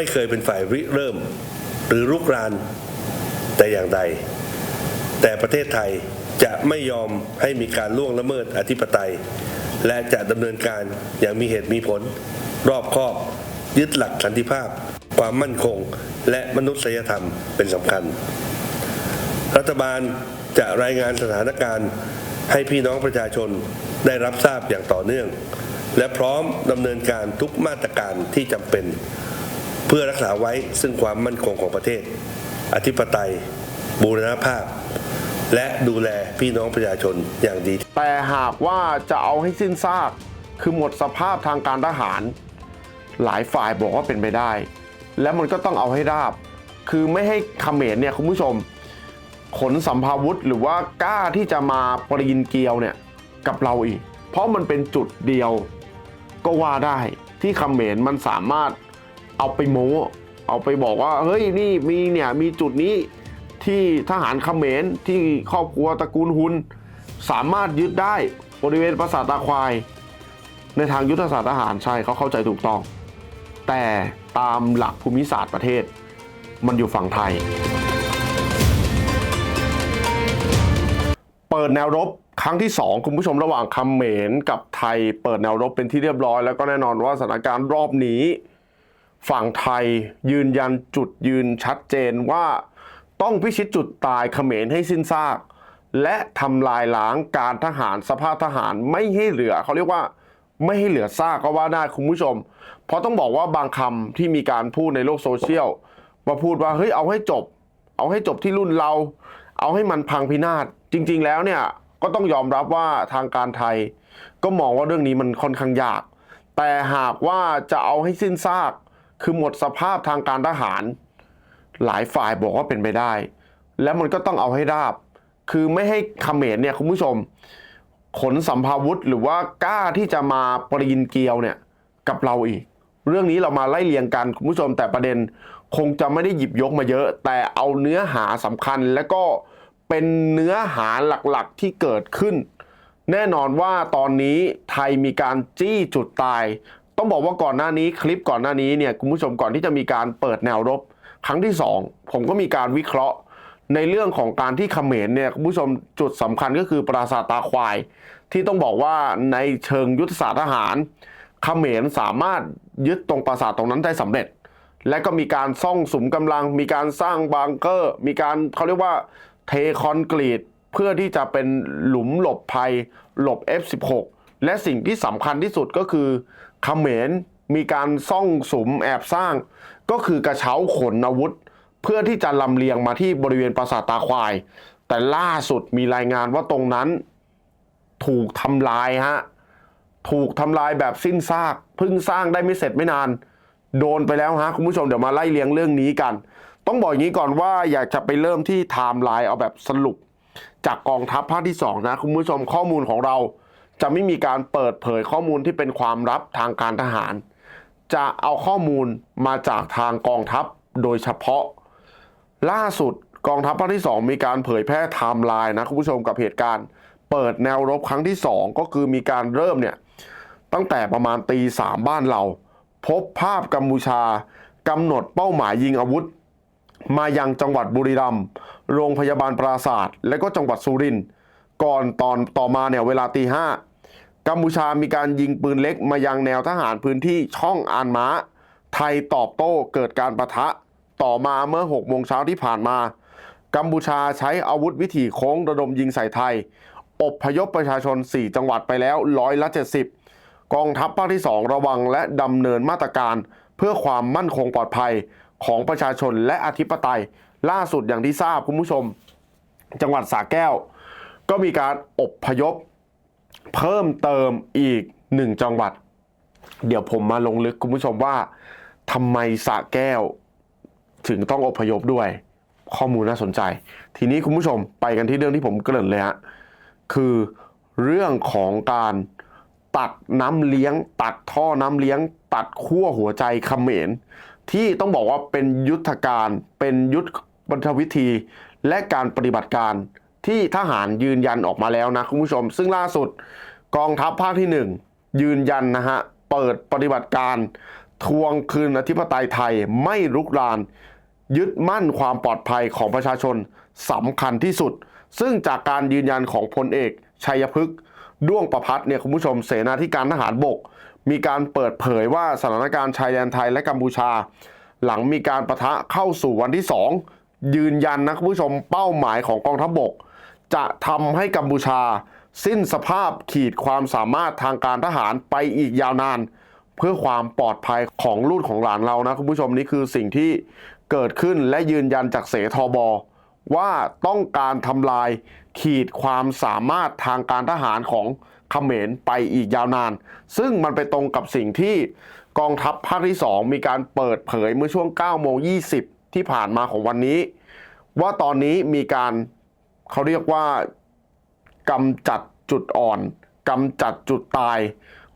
ไม่เคยเป็นฝ่ายริเริ่ม หรือรุกรานแต่อย่างใด แต่ประเทศไทยจะไม่ยอมให้มีการล่วงละเมิดอธิปไตย และจะดำเนินการอย่างมีเหตุมีผล รอบคอบ ยึดหลักสันติภาพ ความมั่นคง และมนุษยธรรมเป็นสำคัญ รัฐบาลจะรายงานสถานการณ์ให้พี่น้องประชาชนได้รับทราบอย่างต่อเนื่อง และพร้อมดำเนินการทุกมาตรการที่จำเป็น เพื่อรักษาไว้ซึ่งความมั่นคงของประเทศ อธิปไตย บูรณภาพ และดูแลพี่น้องประชาชนอย่างดี แต่หากว่าจะเอาให้สิ้นซาก คือหมดสภาพทางการทหาร หลายฝ่ายบอกว่าเป็นไปได้ และมันก็ต้องเอาให้ราบ คือไม่ให้เขมรเนี่ยคุณผู้ชม ขนสัมภาวุธหรือว่ากล้าที่จะมาปรีนเกียวเนี่ยกับเราอีก เพราะมันเป็นจุดเดียวก็ว่าได้ที่เขมรมันสามารถ เอาไปโม้เอาไปบอกว่าเฮ้ยนี่มีเนี่ยมีจุดนี้ที่ทหารเขมรที่ครอบครัวตระกูลหุนสามารถยึดได้บริเวณปราสาทตาควาย ในทางยุทธศาสตร์ทหารใช่เขาเข้าใจถูกต้อง แต่ตามหลักภูมิศาสตร์ประเทศ มันอยู่ฝั่งไทย เปิดแนวรบครั้งที่ 2 คุณผู้ชมระหว่างเขมรกับไทย เปิดแนวรบเป็นที่เรียบร้อยแล้วก็แน่นอนว่าสถานการณ์รอบนี้ ฝั่งไทยยืนยันจุดยืนชัดเจนว่าต้องพิชิตจุดตายเขมรให้สิ้นซาก และทำลายล้างการทหารสภาพทหารไม่ให้เหลือเขาเรียกว่าไม่ให้เหลือซากก็ว่าได้คุณผู้ชม เพราะต้องบอกว่าบางคำที่มีการพูดในโลกโซเชียลมาพูดว่าเฮ้ยเอาให้จบ เอาให้จบที่รุ่นเรา เอาให้มันพังพินาศจริง ๆ แล้วเนี่ยก็ต้องยอมรับว่าทางการไทย ก็มองว่าเรื่องนี้มันค่อนข้างยาก แต่หากว่าจะเอาให้สิ้นซาก คือหมดสภาพทางการทหาร หลายฝ่ายบอกว่าเป็นไปได้ แล้วมันก็ต้องเอาให้ราบ คือไม่ให้เขมรเนี่ยคุณผู้ชม ขนสัมภาวุธหรือว่ากล้าที่จะมาปรีนเกียวเนี่ยกับเราอีก เรื่องนี้เรามาไล่เรียงกันคุณผู้ชม แต่ประเด็นคงจะไม่ได้หยิบยกมาเยอะ แต่เอาเนื้อหาสำคัญและก็เป็นเนื้อหาหลักๆที่เกิดขึ้น แน่นอนว่าตอนนี้ไทยมีการจี้จุดตาย ต้องบอกว่าก่อนหน้านี้คลิปก่อนหน้านี้เนี่ยคุณผู้ชมก่อนที่จะมีการเปิดแนวรบ ครั้งที่ 2 ผมก็มีการวิเคราะห์ในเรื่องของการที่เขมรเนี่ยคุณผู้ชมจุดสำคัญก็คือปราสาทตาควาย ที่ต้องบอกว่าในเชิงยุทธศาสตร์ทหาร เขมรสามารถยึดตรงปราสาทตรงนั้นได้สำเร็จ และก็มีการซ่องสุมกำลัง มีการสร้างบังเกอร์ มีการเขาเรียกว่าเทคอนกรีตเพื่อที่จะเป็นหลุมหลบภัยหลบ F16 และสิ่งที่สำคัญที่สุดก็คือ เขมรมีการซ่องสุมแอบสร้าง ก็คือกระเช้าขนอาวุธ เพื่อที่จะลำเลียงมาที่บริเวณปราสาทตาควาย แต่ล่าสุดมีรายงานว่าตรงนั้นถูกทำลายฮะถูกทำลายแบบสิ้นซากเพิ่งสร้างได้ไม่เสร็จไม่นาน โดนไปแล้วฮะคุณผู้ชมเดี๋ยวมาไล่เลียงเรื่องนี้กัน ต้องบอกอย่างนี้ก่อนว่าอยากจะไปเริ่มที่ไทม์ไลน์เอาแบบสรุป จากกองทัพภาคที่2นะคุณผู้ชมข้อมูลของเรา จะไม่มีการเปิดเผยข้อมูลที่เป็นความลับทางการทหาร จะเอาข้อมูลมาจากทางกองทัพโดยเฉพาะ ล่าสุดกองทัพภาคที่ 2 มีการเผยแพร่ไทม์ไลน์นะคุณผู้ชมกับเหตุการณ์ เปิดแนวรบครั้งที่ 2 ก็คือมีการเริ่มเนี่ยตั้งแต่ประมาณตีสามบ้านเรา พบภาพกัมพูชากำหนดเป้าหมายยิงอาวุธ มายังจังหวัดบุรีรัมย์โรงพยาบาลปราศาสตร์ และก็จังหวัดสุรินทร์ก่อนตอนต่อมาเนี่ยเวลาตีห้า กัมพูชามีการยิงปืนเล็กมายังแนวทหารพื้นที่ช่องอานม้า ไทยตอบโต้เกิดการประทะ ต่อมาเมื่อ6โมงเช้าที่ผ่านมา กัมพูชาใช้อาวุธวิถีโค้งระดมยิงใส่ไทย อบพยพประชาชน 4 จังหวัดไปแล้วร้อยละ70 กองทัพภาคที่ 2 ระวังและดำเนินมาตรการ เพื่อความมั่นคงปลอดภัยของประชาชนและอธิปไตย ล่าสุดอย่างที่ทราบคุณผู้ชม จังหวัดสระแก้ว ก็มีการอบพยพ เพิ่มเติมอีกหนึ่งจังหวัด เดี๋ยวผมมาลงลึกคุณผู้ชมว่าทำไมสะแก้ว ถึงต้องอพยพด้วย ข้อมูลน่าสนใจ ทีนี้คุณผู้ชมไปกันที่เรื่องที่ผมเกริ่นเลยฮะคือเรื่องของการตัดน้ำเลี้ยง ตัดท่อน้ำเลี้ยง ตัดขั้วหัวใจเขมร ที่ต้องบอกว่าเป็นยุทธการเป็นยุทธบัญชวิธี และการปฏิบัติการ ที่ทหารยืนยันออกมาแล้วนะคุณผู้ชม ซึ่งล่าสุดกองทัพภาคที่ 1 ยืนยันนะฮะ เปิดปฏิบัติการทวงคืนอธิปไตยไทยไม่รุกราน ยึดมั่นความปลอดภัยของประชาชนสำคัญที่สุด ซึ่งจากการยืนยันของพลเอกชัยพฤกษ์ด้วงประพัฒเนี่ยคุณผู้ชมเสนาธิการทหารบก มีการเปิดเผยว่าสถานการณ์ชายแดนไทยและกัมพูชา หลังมีการประทะเข้าสู่วันที่ 2 ยืนยันนะคุณผู้ชมเป้าหมายของกองทัพบก จะทำให้กัมพูชา สิ้นสภาพขีดความสามารถทางการทหารไปอีกยาวนาน เพื่อความปลอดภัยของลูกของหลานเรานะคุณผู้ชมนี่คือสิ่งที่เกิดขึ้นและยืนยันจากเสทบว่าต้องการทำลายขีดความสามารถทางการทหารของเขมรไปอีกยาวนาน ซึ่งมันไปตรงกับสิ่งที่กองทัพภาคที่ 2 มีการเปิดเผยเมื่อช่วง9โมง20 ที่ผ่านมาของวันนี้ ว่าตอนนี้มีการ เขาเรียกว่ากำจัดจุดอ่อนกำจัดจุดตาย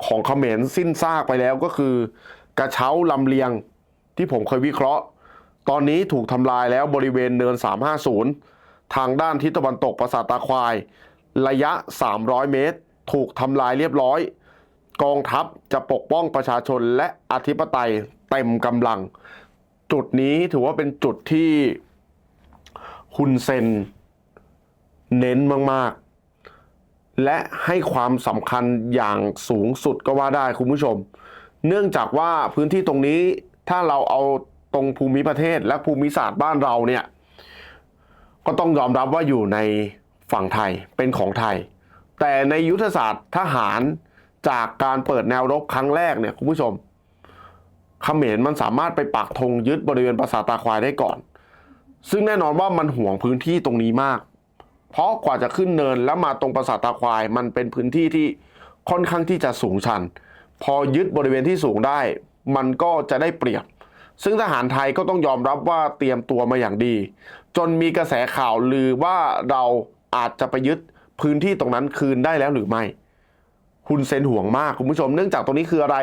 ของเขมรสิ้นซากไปแล้วก็คือ กระเช้าลำเลียงที่ผมเคยวิเคราะห์ ตอนนี้ถูกทำลายแล้วบริเวณเนิน 350 ทางด้านทิศตะวันตกปราสาทตาควาย ระยะ 300 เมตร ถูกทำลายเรียบร้อย กองทัพจะปกป้องประชาชนและอธิปไตยเต็มกำลัง จุดนี้ถือว่าเป็นจุดที่ฮุนเซน เน้นมากๆ และให้ความสำคัญอย่างสูงสุดก็ว่าได้คุณผู้ชม เนื่องจากว่าพื้นที่ตรงนี้ถ้าเราเอาตรงภูมิประเทศและภูมิศาสตร์บ้านเราเนี่ยก็ต้องยอมรับว่าอยู่ในฝั่งไทยเป็นของไทย แต่ในยุทธศาสตร์ทหารจากการเปิดแนวรบครั้งแรกเนี่ยคุณผู้ชมเขมรมันสามารถไปปักธงยึดบริเวณปราสาทตาควายได้ก่อน ซึ่งแน่นอนว่ามันห่วงพื้นที่ตรงนี้มาก เพราะกว่าจะขึ้นเนินแล้วมาตรงปราสาทตาควาย มันเป็นพื้นที่ที่ค่อนข้างที่จะสูงชัน พอยึดบริเวณที่สูงได้ มันก็จะได้เปรียบ ซึ่งทหารไทยก็ต้องยอมรับว่าเตรียมตัวมาอย่างดี จนมีกระแสข่าวลือว่าเราอาจจะไปยึดพื้นที่ตรงนั้นคืนได้แล้วหรือไม่ฮุนเซนห่วงมากคุณผู้ชม เนื่องจากตรงนี้คืออะไร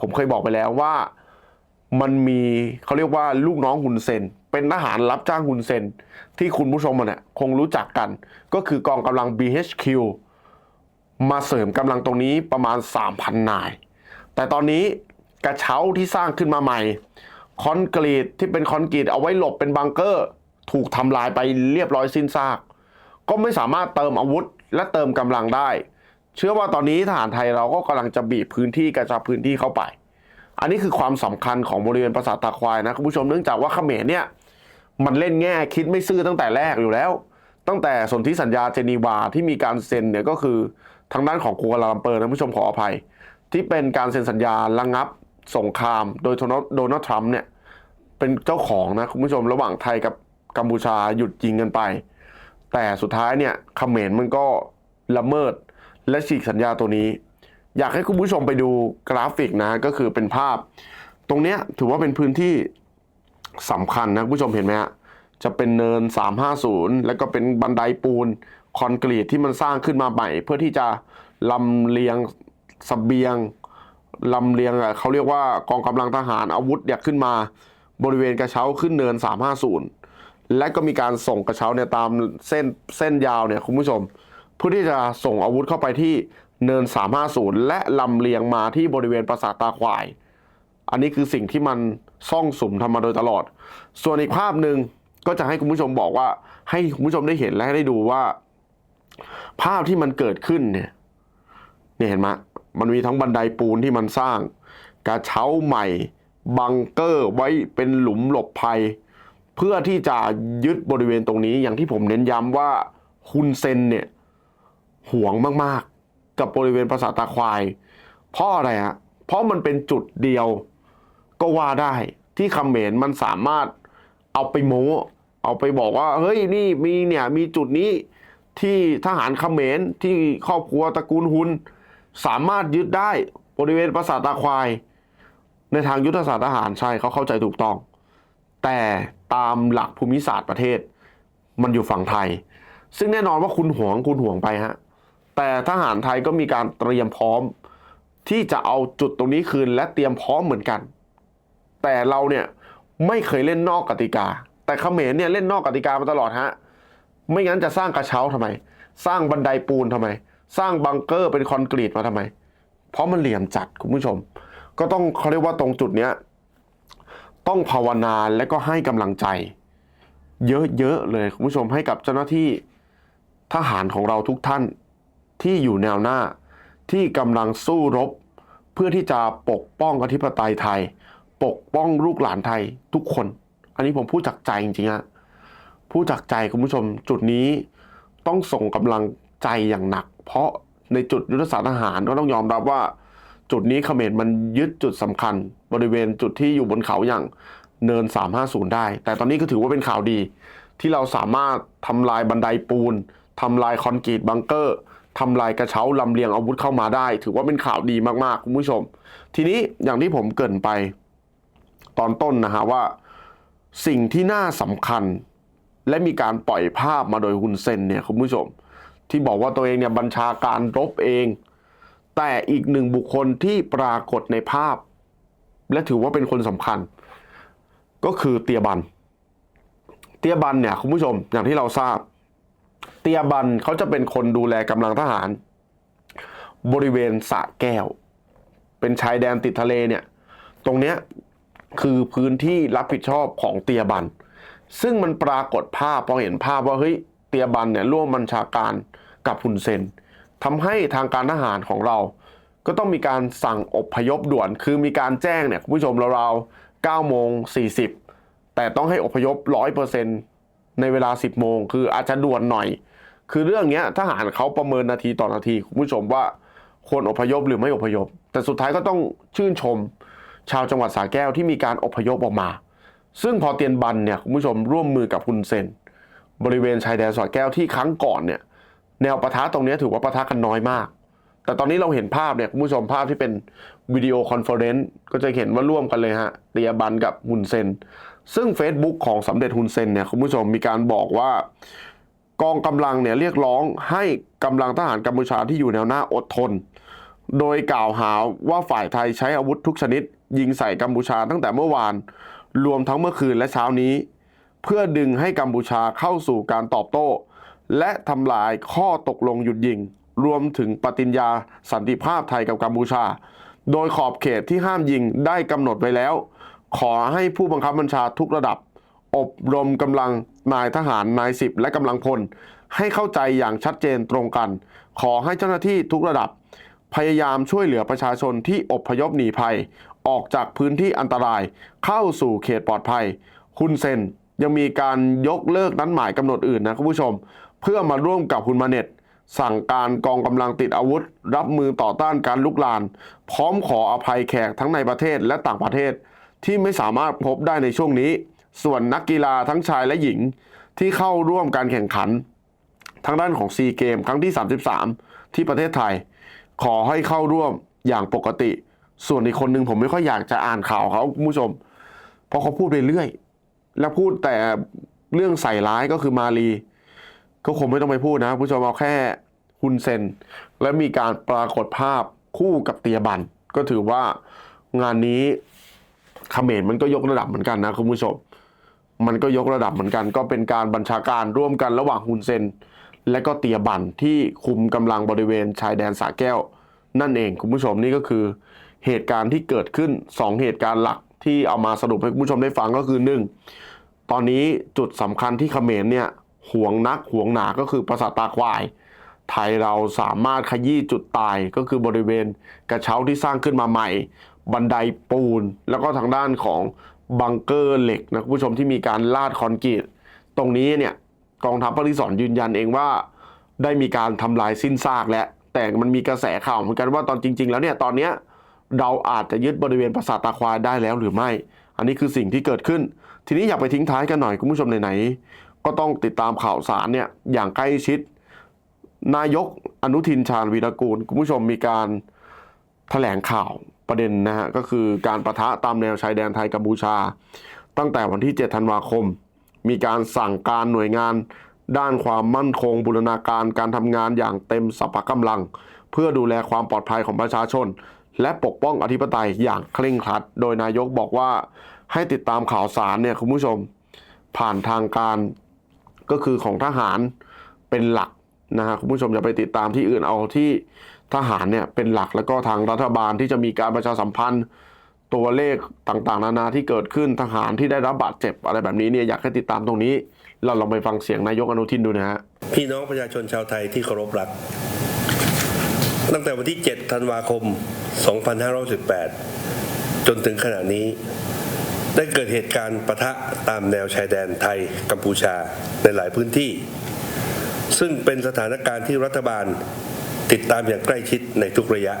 ผมเคยบอกไปแล้วว่า มันมีเขาเรียกว่าลูกน้องฮุนเซน เป็นทหารรับจ้างฮุนเซนที่คุณผู้ชมเนี่ยคงรู้จักกัน ก็คือกองกำลัง BHQ มาเสริมกำลังตรงนี้ประมาณ 3,000 นาย แต่ตอนนี้กระเช้าที่สร้างขึ้นมาใหม่คอนกรีตที่เป็นคอนกรีตเอาไว้หลบเป็นบังเกอร์ ถูกทำลายไปเรียบร้อยสิ้นซาก ก็ไม่สามารถเติมอาวุธและเติมกำลังได้ เชื่อว่าตอนนี้ทหารไทยเราก็กำลังจะบีบพื้นที่กระชับพื้นที่เข้าไป อันนี้คือความสำคัญของบริเวณปราสาทตาควายนะคุณผู้ชมเนื่องจากว่าเขมรเนี่ย มันเล่นแง่คิดไม่ซื่อตั้งแต่แรกอยู่แล้ว ตั้งแต่สนธิสัญญาเจนีวาที่มีการเซ็นเนี่ยก็คือทางด้านของกัวลาลัมเปอร์นะผู้ชมขออภัย ที่เป็นการเซ็นสัญญาระงับสงคราม โดยโดนัลด์ทรัมป์เนี่ยเป็นเจ้าของนะคุณผู้ชมระหว่างไทยกับกัมพูชาหยุดยิงกันไป แต่สุดท้ายเนี่ยเขมรมันก็ละเมิดและฉีกสัญญาตัวนี้ อยากให้คุณผู้ชมไปดูกราฟิกนะก็คือเป็นภาพ ตรงเนี้ยถือว่าเป็นพื้นที่ สำคัญนะคุณผู้ชมเห็นไหมฮะจะเป็นเนิน 350 แล้วก็เป็นบันไดปูนคอนกรีตที่มันสร้างขึ้นมาใหม่ เพื่อที่จะลำเลียงสเบียงลำเลียงอะเขาเรียกว่ากองกำลังทหารอาวุธเนี่ยขึ้นมาบริเวณกระเช้าขึ้นเนิน 350 และก็มีการส่งกระเช้าเนี่ยตามเส้นเส้นยาวเนี่ยคุณผู้ชม เพื่อที่จะส่งอาวุธเข้าไปที่เนิน 350 และลำเลียงมาที่บริเวณปราสาทตาควาย อันนี้คือสิ่งที่มันซ่องสุมทำมาโดยตลอด ส่วนอีกภาพหนึ่งก็จะให้คุณผู้ชมบอกว่า ให้คุณผู้ชมได้เห็นและให้ได้ดูว่า ภาพที่มันเกิดขึ้นเนี่ยเนี่ยเห็นไหมมันมีทั้งบันไดปูนที่มันสร้างกระเช้าใหม่ บังเกอร์ไว้เป็นหลุมหลบภัย เพื่อที่จะยึดบริเวณตรงนี้อย่างที่ผมเน้นย้ำว่าฮุนเซนเนี่ยห่วงมากๆ กับบริเวณปราสาทตาควาย เพราะอะไรฮะเพราะมันเป็นจุดเดียว ก็ว่าได้ที่เขมรมันสามารถเอาไปโม้เอาไปบอกว่า เฮ้ยนี่มีเนี่ยมีจุดนี้ที่ทหารเขมรที่ครอบครัวตระกูลฮุนสามารถยึดได้บริเวณปราสาทตาควาย ในทางยุทธศาสตร์ทหารใช่เขาเข้าใจถูกต้อง แต่ตามหลักภูมิศาสตร์ประเทศ มันอยู่ฝั่งไทย ซึ่งแน่นอนว่าคุณห่วงคุณห่วงไปฮะแต่ทหารไทยก็มีการเตรียมพร้อม ที่จะเอาจุดตรงนี้คืนและเตรียมพร้อมเหมือนกัน แต่เราเนี่ยไม่เคยเล่นนอกกติกา แต่เขมรเนี่ยเล่นนอกกติกามาตลอดฮะไม่งั้นจะสร้างกระเช้าทำไม สร้างบันไดปูนทำไม สร้างบังเกอร์เป็นคอนกรีตมาทำไม เพราะมันเหลี่ยมจัดคุณผู้ชม ก็ต้องเขาเรียกว่าตรงจุดเนี้ยต้องภาวนาและก็ให้กำลังใจ เยอะๆเลยคุณผู้ชมให้กับเจ้าหน้าที่ทหารของเราทุกท่านที่อยู่แนวหน้าที่กำลังสู้รบ เพื่อที่จะปกป้องอธิปไตยไทย ปกป้องลูกหลานไทยทุกคน อันนี้ผมพูดจากใจจริงๆฮะพูดจากใจคุณผู้ชมจุดนี้ต้องส่งกำลังใจอย่างหนัก เพราะในจุดยุทธศาสตร์ทหารก็ต้องยอมรับว่า จุดนี้เขมรมันยึดจุดสำคัญ บริเวณจุดที่อยู่บนเขาอย่างเนิน 350 ได้ แต่ตอนนี้ก็ถือว่าเป็นข่าวดี ที่เราสามารถทำลายบันไดปูนทำลายคอนกรีตบังเกอร์ทำลายกระเช้าลำเลียงอาวุธเข้ามาได้ ถือว่าเป็นข่าวดีมากๆคุณผู้ชม ทีนี้อย่างที่ผมเกินไป ตอนต้นนะฮะว่า สิ่งที่น่าสำคัญ และมีการปล่อยภาพมาโดยฮุนเซนเนี่ยคุณผู้ชม ที่บอกว่าตัวเองเนี่ยบัญชาการรบเอง แต่อีกหนึ่งบุคคลที่ปรากฏในภาพ และถือว่าเป็นคนสำคัญ ก็คือเตียบัน เตียบันเนี่ยคุณผู้ชมอย่างที่เราทราบ เตียบันเขาจะเป็นคนดูแลกำลังทหาร บริเวณสะแก้ว เป็นชายแดนติดทะเลเนี่ยตรงเนี้ย คือพื้นที่รับผิดชอบของเตียบัน ซึ่งมันปรากฏภาพพอเห็นภาพว่าเฮ้ยเตียบันเนี่ยร่วมบัญชาการกับฮุนเซนทำให้ทางการทหารของเรา ก็ต้องมีการสั่งอบพยพด่วน คือมีการแจ้งเนี่ยคุณผู้ชมราวๆ9โมง40 แต่ต้องให้อพยพ 100%ในเวลา 10 โมง คืออาจจะด่วนหน่อย คือเรื่องเนี้ยทหารเขาประเมินนาทีต่อนาทีคุณผู้ชมว่าควรอพยพหรือไม่อพยพ แต่สุดท้ายก็ต้องชื่นชม ชาวจังหวัดสระแก้วที่มีการอพยพออกมา ซึ่งพอเตียนบันเนี่ยคุณผู้ชมร่วมมือกับฮุนเซน บริเวณชายแดนสระแก้วที่ครั้งก่อนเนี่ยแนวปะทะตรงนี้ถือว่าปะทะกันน้อยมาก แต่ตอนนี้เราเห็นภาพเนี่ยคุณผู้ชมภาพที่เป็นวิดีโอคอนเฟอเรนซ์ก็จะเห็นว่าร่วมกันเลยฮะเตียบันกับฮุนเซน ซึ่ง Facebook ของสำเร็จฮุนเซนเนี่ยคุณผู้ชมมีการบอกว่ากองกำลังเนี่ยเรียกร้องให้กำลังทหารกัมพูชาที่อยู่แนวหน้าอดทน โดยกล่าวหาว่าฝ่ายไทยใช้อาวุธทุกชนิด ยิงใส่กัมพูชาตั้งแต่เมื่อวาน รวมทั้งเมื่อคืนและเช้านี้ เพื่อดึงให้กัมพูชาเข้าสู่การตอบโต้ และทำลายข้อตกลงหยุดยิง รวมถึงปฏิญญาสันติภาพไทยกับกัมพูชา โดยขอบเขตที่ห้ามยิงได้กำหนดไว้แล้ว ขอให้ผู้บังคับบัญชาทุกระดับ อบรมกำลังนายทหารนายสิบและกำลังพล ให้เข้าใจอย่างชัดเจนตรงกัน ขอให้เจ้าหน้าที่ทุกระดับพยายามช่วยเหลือประชาชนที่อบพยพหนีภัย ออกจากพื้นที่อันตราย เข้าสู่เขตปลอดภัย คุณเซนยังมีการยกเลิกนัดหมายกำหนดอื่นนะคุณผู้ชม เพื่อมาร่วมกับคุณมาเน็ตสั่งการกองกำลังติดอาวุธ รับมือต่อต้านการลุกลาน พร้อมขออภัยแขกทั้งในประเทศและต่างประเทศ ที่ไม่สามารถพบได้ในช่วงนี้ ส่วนนักกีฬาทั้งชายและหญิงที่เข้าร่วมการแข่งขัน ทางด้านของซีเกมครั้งที่ 33 ที่ประเทศไทย ขอให้เข้าร่วมอย่างปกติ ส่วนอีกคนหนึ่งผมไม่ค่อยอยากจะอ่านข่าวเขาคุณผู้ชม เพราะเขาพูดไปเรื่อย แล้วพูดแต่เรื่องใส่ร้ายก็คือมาลีก็คงไม่ต้องไปพูดนะคุณผู้ชมเอาแค่ฮุนเซน และมีการปรากฏภาพคู่กับเตียบัน ก็ถือว่างานนี้ขเขมรมันก็ยกระดับเหมือนกันนะคุณผู้ชม มันก็ยกระดับเหมือนกัน ก็เป็นการบัญชาการร่วมกันระหว่างฮุนเซน และก็เตียบันที่คุมกำลังบริเวณชายแดนสาแก้ว นั่นเองคุณผู้ชมนี่ก็คือ เหตุการณ์ที่เกิดขึ้น 2 เหตุการณ์หลักที่เอามาสรุปให้คุณผู้ชมได้ฟังก็คือ 1. ตอนนี้จุดสำคัญที่เขมรเนี่ยห่วงนักห่วงหนาก็คือปราสาทตาควาย ไทยเราสามารถขยี้จุดตายก็คือบริเวณกระเช้าที่สร้างขึ้นมาใหม่ บันไดปูน แล้วก็ทางด้านของบังเกอร์เหล็กนะคุณผู้ชมที่มีการลาดคอนกรีตตรงนี้เนี่ยกองทัพภาคที่สองยืนยันเองว่า ได้มีการทำลายสิ้นซากแล้วแต่มันมีกระแสข่าวเหมือนกันว่าตอนจริง ๆ แล้วเนี่ยตอนเนี้ย เราอาจจะยึดบริเวณปราสาทตาควายได้แล้วหรือไม่ อันนี้คือสิ่งที่เกิดขึ้น ทีนี้อยากไปทิ้งท้ายกันหน่อยคุณผู้ชมไหนๆก็ต้องติดตามข่าวสารเนี่ยอย่างใกล้ชิด นายกอนุทินชาญวีรกูล คุณผู้ชมมีการแถลงข่าวประเด็นนะฮะก็คือการประทะตามแนวชายแดนไทยกัมพูชา ตั้งแต่วันที่ 7 ธันวาคม มีการสั่งการหน่วยงานด้านความมั่นคงบูรณาการการทำงานอย่างเต็มสัพพะกำลัง เพื่อดูแลความปลอดภัยของประชาชน และปกป้องอธิปไตยอย่างเคร่งครัด โดยนายกบอกว่าให้ติดตามข่าวสารเนี่ยคุณผู้ชมผ่านทางการก็คือของทหารเป็นหลักนะฮะคุณผู้ชมอย่าไปติดตามที่อื่นเอาที่ทหารเนี่ยเป็นหลักแล้วก็ทางรัฐบาลที่จะมีการประชาสัมพันธ์ตัวเลขต่างๆ นานาที่เกิดขึ้นทหารที่ได้รับบาดเจ็บอะไรแบบนี้เนี่ยอยากให้ติดตามตรงนี้ เราลองไปฟังเสียงนายกอนุทินดูนะฮะพี่น้องประชาชนชาวไทยที่เคารพรัก ตั้งแต่วันที่ 7 ธันวาคม 2518 จนถึงขณะนี้ ได้เกิดเหตุการณ์ปะทะตามแนวชายแดนไทยกัมพูชาในหลายพื้นที่ ซึ่งเป็นสถานการณ์ที่รัฐบาลติดตามอย่างใกล้ชิดในทุกระยะ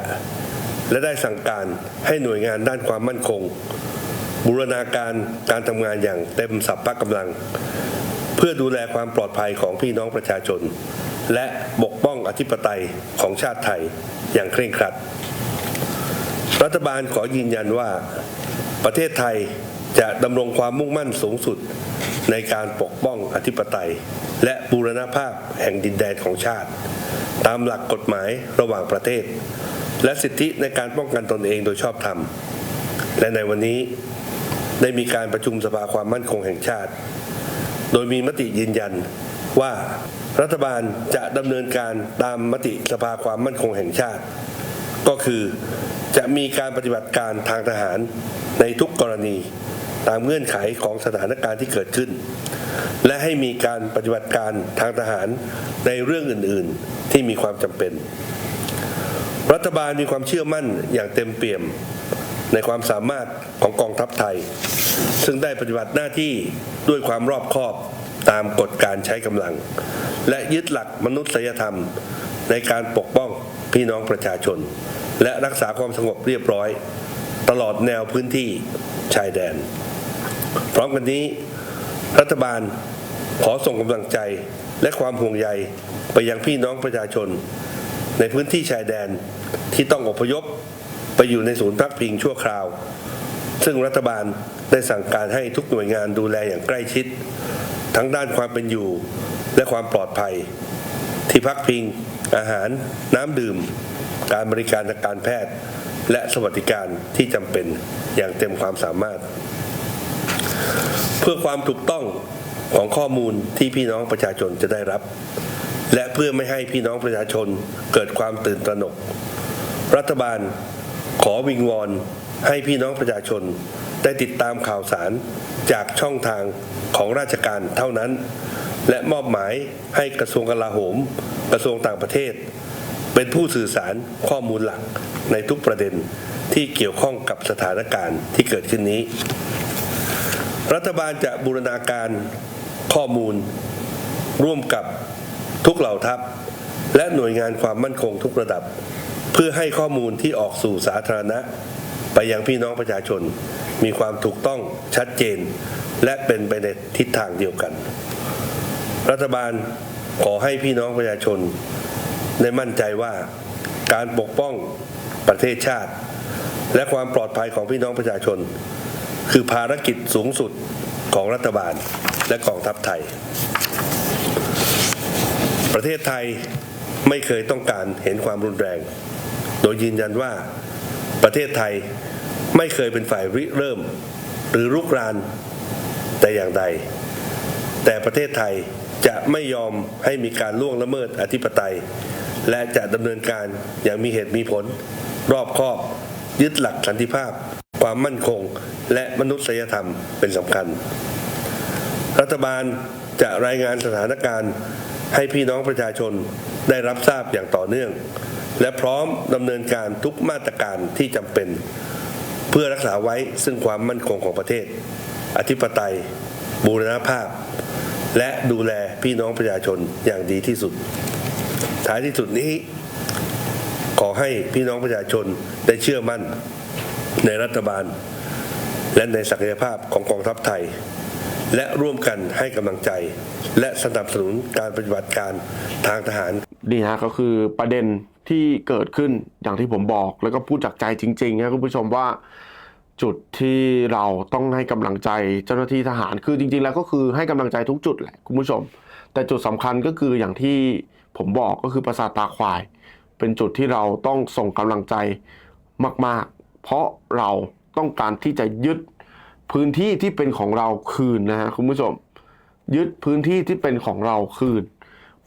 และได้สั่งการให้หน่วยงานด้านความมั่นคง บูรณาการการทำงานอย่างเต็มสัพพะกำลัง เพื่อดูแลความปลอดภัยของพี่น้องประชาชน และปกป้องอธิปไตยของชาติไทยอย่างเคร่งครัด รัฐบาลขอยืนยันว่า ประเทศไทยจะดำรงความมุ่งมั่นสูงสุด ในการปกป้องอธิปไตย และบูรณภาพแห่งดินแดนของชาติ ตามหลักกฎหมายระหว่างประเทศ และสิทธิในการป้องกันตนเองโดยชอบธรรม และในวันนี้ได้มีการประชุมสภาความมั่นคงแห่งชาติ โดยมีมติยืนยัน ว่ารัฐบาลจะดำเนินการตามมติสภาความมั่นคงแห่งชาติ ก็คือจะมีการปฏิบัติการทางทหารในทุกกรณีตามเงื่อนไขของสถานการณ์ที่เกิดขึ้น และให้มีการปฏิบัติการทางทหารในเรื่องอื่น ๆ ที่มีความจำเป็น รัฐบาลมีความเชื่อมั่นอย่างเต็มเปี่ยมในความสามารถของกองทัพไทย ซึ่งได้ปฏิบัติหน้าที่ด้วยความรอบคอบ ตามกฎการใช้กำลัง และยึดหลักมนุษยธรรม ในการปกป้องพี่น้องประชาชน และรักษาความสงบเรียบร้อย ตลอดแนวพื้นที่ชายแดน พร้อมกันนี้ รัฐบาลขอส่งกำลังใจและความห่วงใยไปยังพี่น้องประชาชน ในพื้นที่ชายแดนที่ต้องอพยพไปอยู่ในศูนย์พักพิงชั่วคราว ซึ่งรัฐบาลได้สั่งการให้ทุกหน่วยงานดูแลอย่างใกล้ชิด ทั้งด้านความเป็นอยู่และความปลอดภัย ที่พักพิง อาหาร น้ำดื่ม การบริการทางการแพทย์ และสวัสดิการที่จำเป็นอย่างเต็มความสามารถ เพื่อความถูกต้องของข้อมูลที่พี่น้องประชาชนจะได้รับ และเพื่อไม่ให้พี่น้องประชาชนเกิดความตื่นตระหนก รัฐบาลขอวิงวอนให้พี่น้องประชาชน ได้ติดตามข่าวสารจากช่องทางของราชการเท่านั้น และมอบหมายให้กระทรวงกลาโหม กระทรวงต่างประเทศ เป็นผู้สื่อสารข้อมูลหลักในทุกประเด็นที่เกี่ยวข้องกับสถานการณ์ที่เกิดขึ้นนี้ รัฐบาลจะบูรณาการข้อมูล ร่วมกับทุกเหล่าทัพ และหน่วยงานความมั่นคงทุกระดับ เพื่อให้ข้อมูลที่ออกสู่สาธารณะ ไปยังพี่น้องประชาชน มีความถูกต้องชัดเจน และเป็นไปในทิศทางเดียวกัน รัฐบาลขอให้พี่น้องประชาชน ได้มั่นใจว่าการปกป้องประเทศชาติ และความปลอดภัยของพี่น้องประชาชน คือภารกิจสูงสุดของรัฐบาลและกองทัพไทย ประเทศไทยไม่เคยต้องการเห็นความรุนแรง โดยยืนยันว่าประเทศไทย ไม่เคยเป็นฝ่ายริเริ่ม หรือรุกรานแต่อย่างใด แต่ประเทศไทยจะไม่ยอมให้มีการล่วงละเมิดอธิปไตย และจะดำเนินการอย่างมีเหตุมีผล รอบคอบ ยึดหลักสันติภาพ ความมั่นคง และมนุษยธรรมเป็นสำคัญ รัฐบาลจะรายงานสถานการณ์ให้พี่น้องประชาชนได้รับทราบอย่างต่อเนื่อง และพร้อมดำเนินการทุกมาตรการที่จำเป็น พื่อรักษาไว้ซึ่งความมั่นคงของประเทศ อธิปไตย บูรณภาพ และดูแลพี่น้องประชาชนอย่างดีที่สุด ท้ายที่สุดนี้ ขอให้พี่น้องประชาชนได้เชื่อมั่นในรัฐบาล และในศักยภาพของกองทัพไทย และร่วมกันให้กำลังใจ และสนับสนุนการปฏิบัติการทางทหารนี่ฮะก็คือประเด็น ที่เกิดขึ้นอย่างที่ผมบอก แล้วก็พูดจากใจจริงๆนะคุณผู้ชมว่าจุดที่เราต้องให้กำลังใจเจ้าหน้าที่ทหารคือจริง ๆ แล้วก็คือให้กำลังใจทุกจุดแหละคุณผู้ชม แต่จุดสำคัญก็คืออย่างที่ผมบอกก็คือปราสาทตาควาย เป็นจุดที่เราต้องส่งกำลังใจมาก ๆ เพราะเราต้องการที่จะยึดพื้นที่ที่เป็นของเราคืนนะฮะคุณผู้ชม ยึดพื้นที่ที่เป็นของเราคืน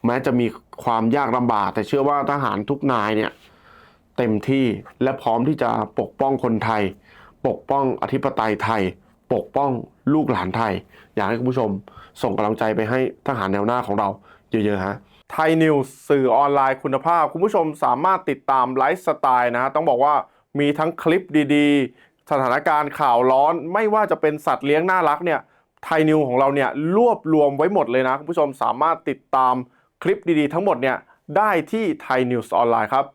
แม้จะมีความยากลำบากแต่เชื่อว่าทหารทุกนายเนี่ยเต็มที่และพร้อมที่จะปกป้องคนไทย ปกป้องอธิปไตยไทย ปกป้องลูกหลานไทย อยากให้คุณผู้ชมส่งกำลังใจไปให้ทหารแนวหน้าของเราเยอะๆฮะไทยนิวส์สื่อออนไลน์คุณภาพ คุณผู้ชมสามารถติดตามไลฟ์สไตล์นะฮะต้องบอกว่ามีทั้งคลิปดีๆ สถานการณ์ข่าวร้อนไม่ว่าจะเป็นสัตว์เลี้ยงน่ารักเนี่ยไทยนิวของเราเนี่ยรวบรวมไว้หมดเลยนะ คุณผู้ชมสามารถติดตาม คลิปดีๆทั้งหมดเนี่ยได้ที่ไทยนิวส์ออนไลน์ครับ